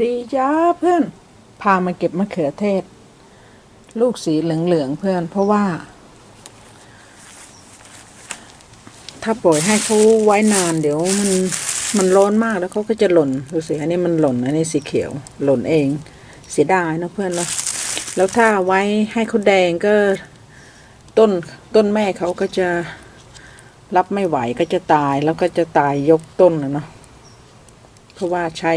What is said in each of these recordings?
ดีจ้าเพื่อน พามาเก็บมะเขือเทศ ลูกสีเหลืองๆเพื่อน เพราะว่า ถ้าปล่อยให้เขาไว้นานเดี๋ยวมันมันร้อนมากแล้วเขาก็จะหล่นดูสิอันนี้มันหล่นอันนี้สีเขียวหล่นเอง เสียดายนะเพื่อนเนาะแล้วถ้าไว้ให้เขาแดงก็ต้นต้นแม่เขาก็จะรับไม่ไหวก็จะตายแล้วก็จะตายยกต้นนะเนาะเพราะว่าใช้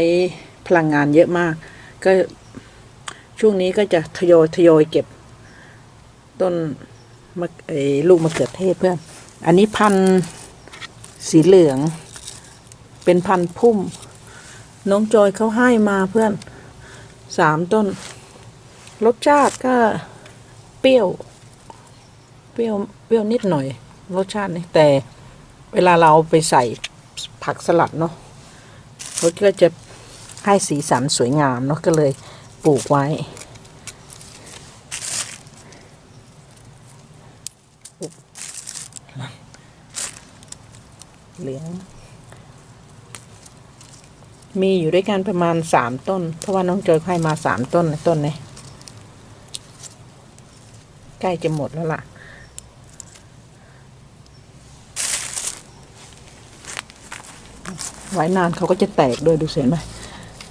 พลังงานเยอะมาก ก็ช่วงนี้ก็จะทยอยทยอยเก็บ ต้นมะไอ้ลูกมะเขือเทศเพื่อนอันนี้พันธุ์สีเหลือง เป็นพันธุ์พุ่ม น้องจอยเขาให้มาเพื่อนสามต้น รสชาติก็เปรี้ยว เปรี้ยวเปรี้ยวนิดหน่อย รสชาตินี่แต่เวลาเราเอาไปใส่ผักสลัดเนาะเขาก็จะ ให้สีสันสวยงามเนาะก็เลยปลูกไว้เหลือง มีอยู่ด้วยกันประมาณสามต้น เพราะว่าน้องเจอให้มาสามต้นในต้นนี้ใกล้จะหมดแล้วล่ะ ไว้นานเขาก็จะแตกด้วยดูเสียไหม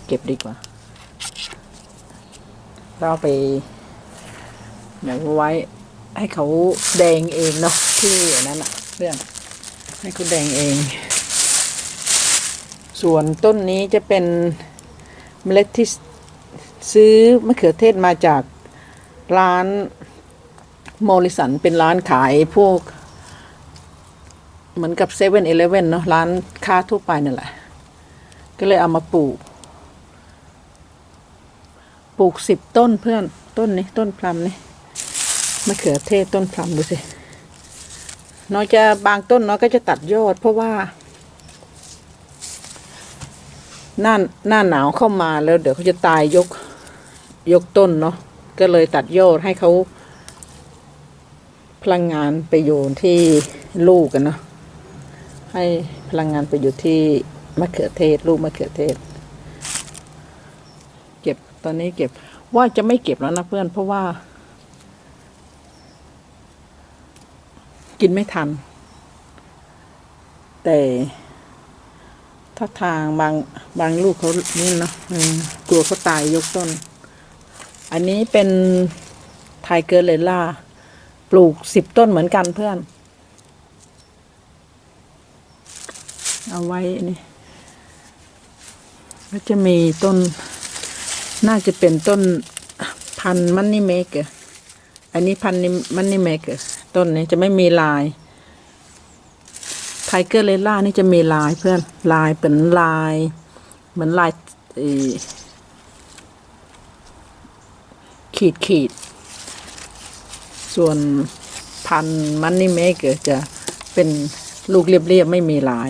เก็บดีกว่า เราไปเดี๋ยวไว้ให้เขาแดงเองเนาะที่อันนั้นอะเรื่องให้เขาแดงเอง ส่วนต้นนี้จะเป็นเมล็ดที่ซื้อมะเขือเทศมาจากร้านโมลิสันเป็นร้านขายพวก เหมือนกับเซเว่นเอเลเว่นเนาะร้านค้าทั่วไปนั่นแหละ ก็เลยเอามาปลูก ปลูกสิบต้นเพื่อนต้นนี้ต้นพลัมนี่มะเขือเทศต้นพลัมดูสิน้อยจะบางต้นน้อยก็จะตัดยอด เพราะว่าหน้าหน้าหนาวเข้ามาแล้วเดี๋ยวเขาจะตายยกยกต้นเนาะก็เลยตัดยอดให้เขาพลังงานไปโยนที่ลูกกันเนาะให้พลังงานไปอยู่ที่มะเขือเทศ ลูกมะเขือเทศ ตอนนี้เก็บว่าจะไม่เก็บแล้วนะเพื่อนเพราะว่า กินไม่ทัน แต่ถ้าทางบางบางลูกเขานี่เนาะกลัวเขาตายยกต้น อันนี้เป็นไทเกอร์เลล่า ปลูกสิบต้นเหมือนกันเพื่อน เอาไว้นี่ก็จะมีต้น น่าจะเป็นต้นพันมันนี่เมกเกอร์อันนี้พันนี่มันนี่เมกเกอร์ต้นนี้จะไม่มีลายไทเกอร์เลล่านี่จะมีลายเพื่อนลายเป็นลาย เหมือนลายขีดขีด ส่วนพันมันนี่เมกเกอร์จะเป็นลูกเรียบๆไม่มีลาย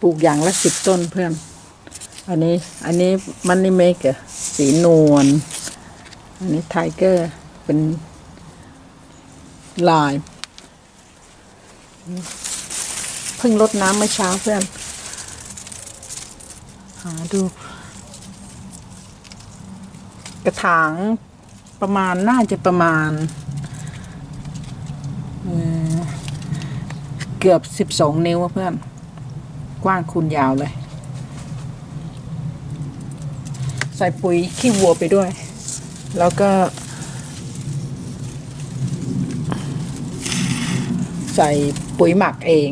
ปลูกอย่างละสิบต้นเพื่อน อันนี้ อันนี้มันนี่เมกะสีนวล อันนี้ไทเกอร์ เป็นลาย เพิ่งรดน้ำเมื่อเช้าเพื่อน หาดู กระถางประมาณน่าจะประมาณเอ่อเกือบสิบสองนิ้วอะเพื่อน กว้างคูณยาวเลย ใส่ปุ๋ยขี้วัวไปด้วย แล้วก็ ใส่ปุ๋ยหมักเอง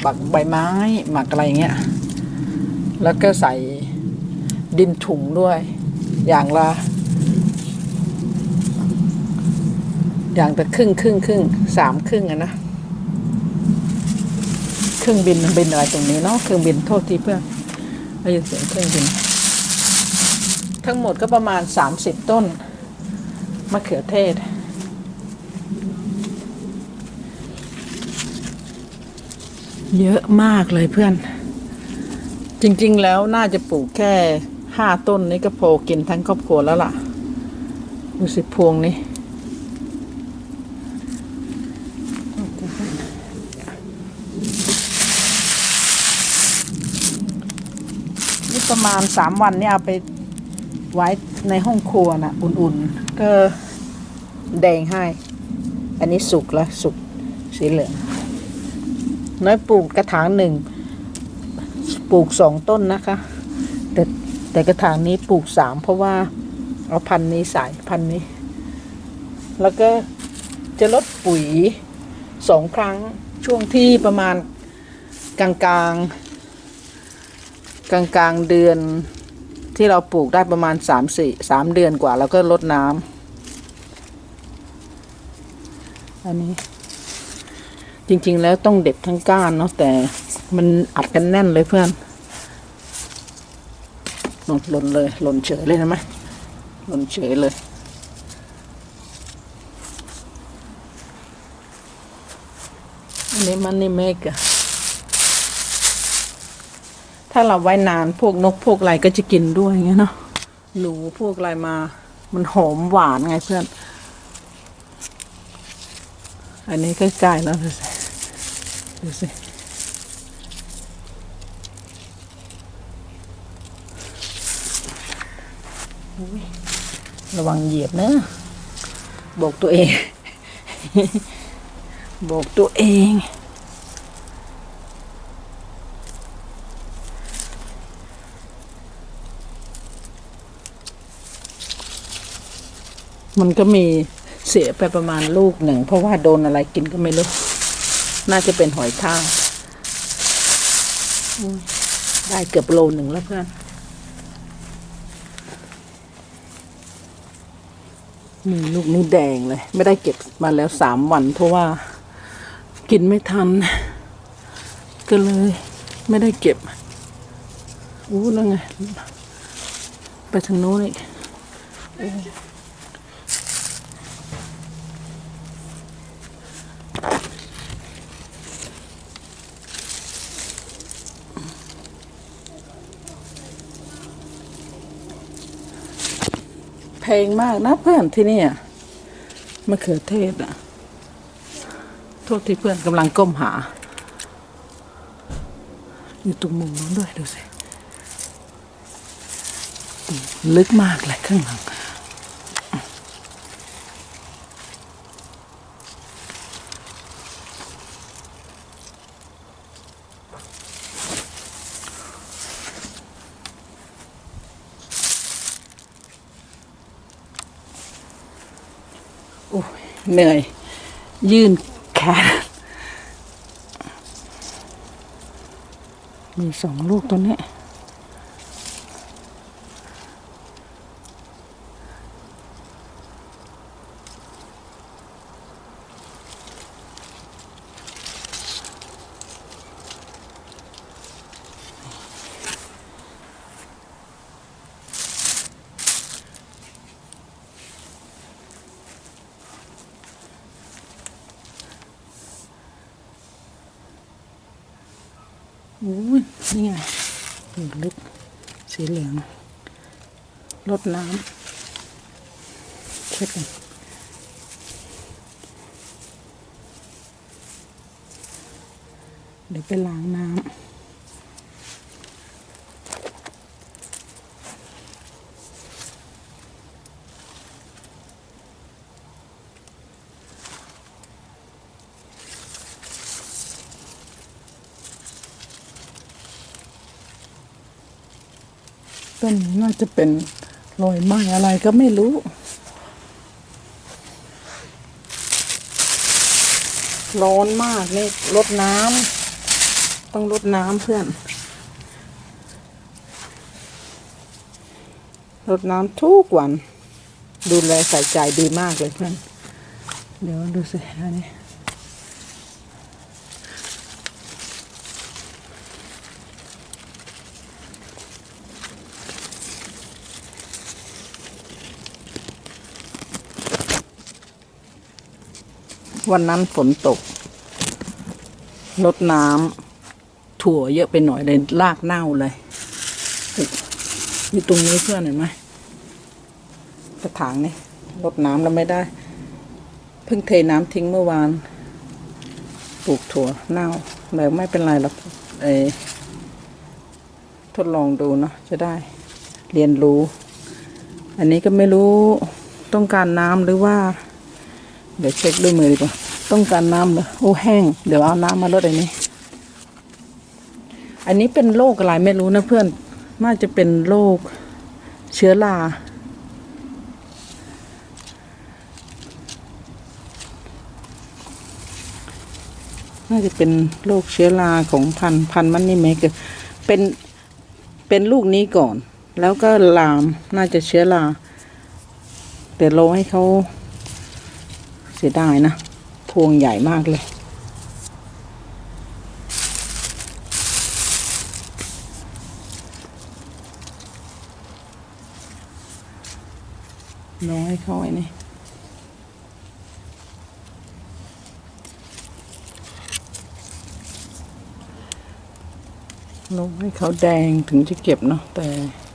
หมักใบไม้หมักอะไรเงี้ย แล้วก็ใส่ดินถุงด้วย อย่างละอย่างละครึ่งครึ่งครึ่งสามครึ่งอะนะ เครื่องบินบินอะไรตรงนี้เนาะเครื่องบินโทษทีเพื่อนได้ยินเสียงเครื่องบิน ทั้งหมดก็ประมาณสามสิบต้นมะเขือเทศ เยอะมากเลยเพื่อน จริง ๆ แล้วน่าจะปลูกแค่ห้าต้นนี้ก็พอกินทั้งครอบครัวแล้วล่ะดูสิพวงนี้ นี่ ประมาณสามวันเนี่ยเอาไปไว้ในห้องครัวนะอุ่นๆ ก็แดงให้ อันนี้สุกแล้วสุกสีเหลือง น้อยปลูกกระถางหนึ่ง ปลูกสองต้นนะคะ แต่แต่กระถางนี้ปลูกสามเพราะว่าเอาพันนี้ใส่พันนี้ แล้วก็จะลดปุ๋ยสองครั้งช่วงที่ประมาณกลางกลางๆ กลางกลางเดือนที่เราปลูกได้ประมาณสามสี่สามเดือนกว่าแล้วก็ลดน้ำอันนี้ จริงๆแล้วต้องเด็ดทั้งก้านเนาะแต่มันอัดกันแน่นเลยเพื่อนหล่นหล่นเลยหล่นเฉยเลยนะไหมหล่นเฉยเลยอันนี้มันนี่เมกอะาเราไว้นานพวกนกพวกอะไรก็จะกินด้วยอย่างเงี้ยเนาะหนูพวกอะไรมา มันหอมหวานไงเพื่อน อันนี้ใกล้ๆแล้วดูสิดูสิระวังเหยียบเนะบอกตัวเอง บอกตัวเอง มันก็มีเสียไปประมาณลูกหนึ่ง เพราะว่าโดนอะไรกินก็ไม่รู้ น่าจะเป็นหอยทากได้เกือบโลหนึ่งแล้วเพื่อน นี่ลูกนี้แดงเลย ไม่ได้เก็บมาแล้วสามวัน เพราะว่ากินไม่ทัน ก็เลย ไม่ได้เก็บ อู้แล้วไง ไปทางโน้นอีก แพงมากนะเพื่อนที่นี่มะเขือเทศอะโทษที่เพื่อนกำลังก้มหา อยู่ตรงมุมนู้นด้วยดูสิ ลึกมากเลยข้างหลัง โอ้เหนื่อย ยื่นแขนมีสองลูกตัวนี้ อุ้ยนี่ไงหนูลึกสีเหลืองลดน้ำเช็ดกันเดี๋ยวไปล้างน้ำ ต้นนี้น่าจะเป็นรอยไหม้อะไรก็ไม่รู้ ร้อนมากนี่รดน้ำต้องรดน้ำเพื่อนรดน้ำทุกวัน ดูแลใส่ใจดีมากเลยเพื่อน เดี๋ยวดูสิอันนี้ วันนั้นฝนตกรดน้ำถั่วเยอะไปหน่อยเลยลากเน่าเลยอยู่ตรงนี้เพื่อนเห็นไหมกระถางนี่รดน้ำแล้วไม่ได้ เพิ่งเทน้ำทิ้งเมื่อวานปลูกถั่วเน่าแต่ไม่เป็นไรหรอกเอทดลองดูเนาะจะได้ เรียนรู้ อันนี้ก็ไม่รู้ต้องการน้ำหรือว่า เดี๋ยวเช็คด้วยมือดีกว่า ต้องการน้ำเหรอโอ้แห้ง เดี๋ยวเอาน้ำมาลดอันนี้ อันนี้เป็นโรคอะไรไม่รู้นะเพื่อน น่าจะเป็นโรคเชื้อรา น่าจะเป็นโรคเชื้อราของพันธุ์พันธุ์มันนี่เมเกิดเป็น เป็นลูกนี้ก่อน แล้วก็ลาม น่าจะเชื้อรา แต่เราให้เขาเสียดายนะ พวงใหญ่มากเลยน้อยเขาไอ้นี่ลงให้เขาแดงถึงจะเก็บเนาะแต่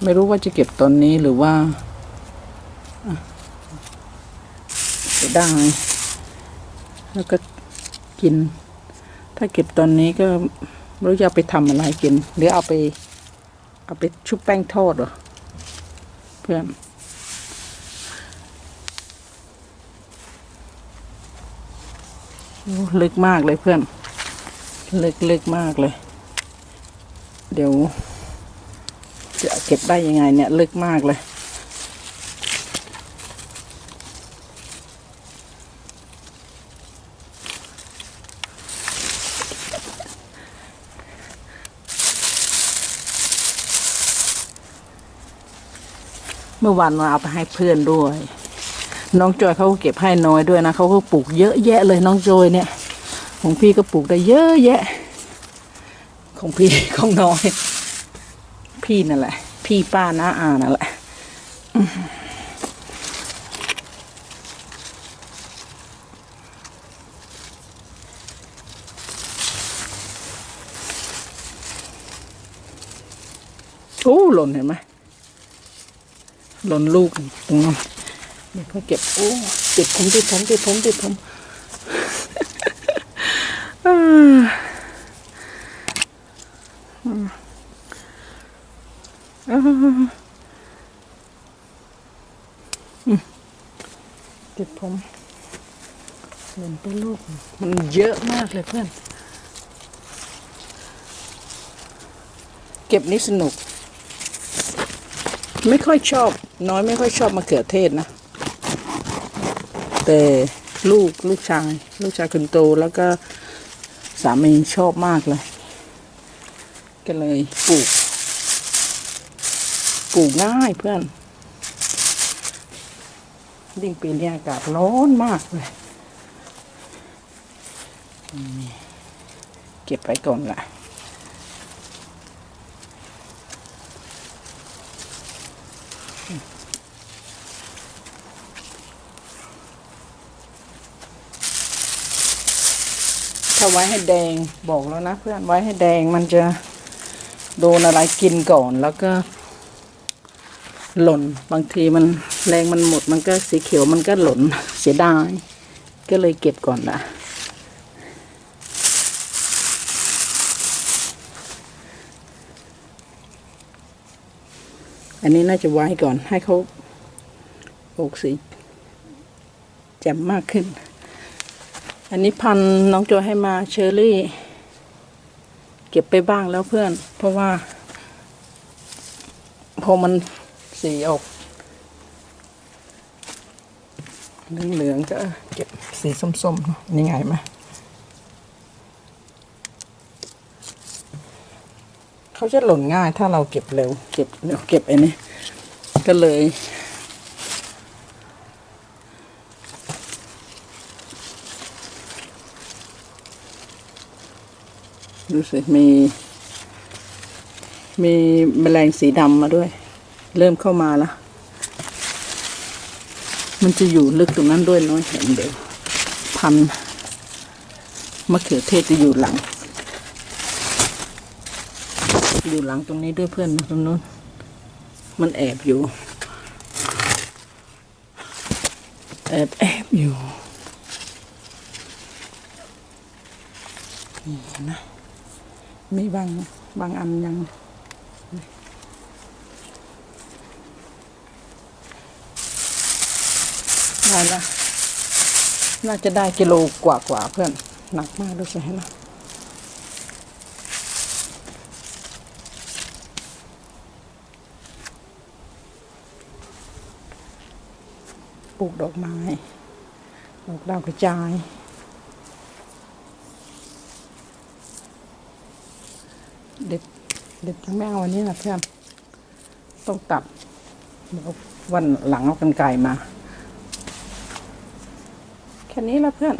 ไม่รู้ว่าจะเก็บตอนนี้หรือว่าจะได้ แล้วก็กิน ถ้าเก็บตอนนี้ก็ไม่รู้จะเอาไปทำอะไรกิน หรือเอาไป เอาไปชุบแป้งทอดเหรอเพื่อนลึกมากเลยเพื่อน ลึกลึกมากเลย เดี๋ยว จะเก็บได้ยังไงเนี่ย ลึกมากเลย มื่อวานมาเอาไปให้เพื่อนด้วย น้องจอยเขาก็เก็บให้น้อยด้วยนะเขาก็ปลูกเยอะแยะเลยน้องจอยเนี่ย ของพี่ก็ปลูกได้เยอะแยะ ของพี่ของน้อย พี่นั่นแหละ พี่ป้าน้าอานั่นแหละโอ้หล่นเห็นไหม หล่นลูกตรงนั้นเดี๋ยวเขาเก็บโอ้ติดผมติดผมติดผมติดผมอ่าอืมเก็บผมเห็นเป็นลูก มันเยอะมากเลยเพื่อน เก็บนี่สนุก ไม่ค่อยชอบ น้อยไม่ค่อยชอบมะเขือเทศนะ แต่ลูกลูกชาย ลูกชายคนโตแล้วก็สามีชอบมากเลย ก็เลยปลูก ปลูกง่ายเพื่อนยิ่งปีนี้อากาศร้อนมากเลย เก็บไว้ก่อนละ ถ้าไว้ให้แดงบอกแล้วนะเพื่อนไว้ให้แดงมันจะโดนอะไรกินก่อนแล้วก็หล่นบางทีมันแรงมันหมดมันก็สีเขียวมันก็หล่นเสียดายก็เลยเก็บก่อนละอันนี้น่าจะไว้ก่อนให้เขาออกสีแจ่มมากขึ้น อันนี้พันน้องโจให้มาเชอรี่ เก็บไปบ้างแล้วเพื่อน เพราะว่า พอมันสีออกเหลืองๆก็เก็บสีส้มๆนี่ไงไหมเขาจะหล่นง่ายถ้าเราเก็บเร็ว เก็บเร็วเก็บไอ้นี่ก็เลย ดูสิมี มีแมลงสีดำมาด้วย เริ่มเข้ามาแล้วมันจะอยู่ลึกตรงนั้นด้วยน้อยเห็นเดี๋ยวพันมะเขือเทศจะอยู่หลัง อยู่หลังตรงนี้ด้วยเพื่อนตรงนู้น มันแอบอยู่ แอบแอบอยู่นี่นะ มีบางบางอันยังได้ละน่าจะได้กิโลกว่ากว่าเพื่อน หนักมากด้วยใช่ไหมนะปลูกดอกไม้ ดอกดาวกระจาย เด็ดเด็ดทั้งแม่เอาวันนี้นะเพื่อนต้องตัดเดี๋ยววันหลังเอากันไก่มา แค่นี้ละเพื่อน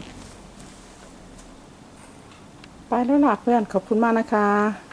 ไปแล้วล่ะเพื่อนขอบคุณมากนะคะ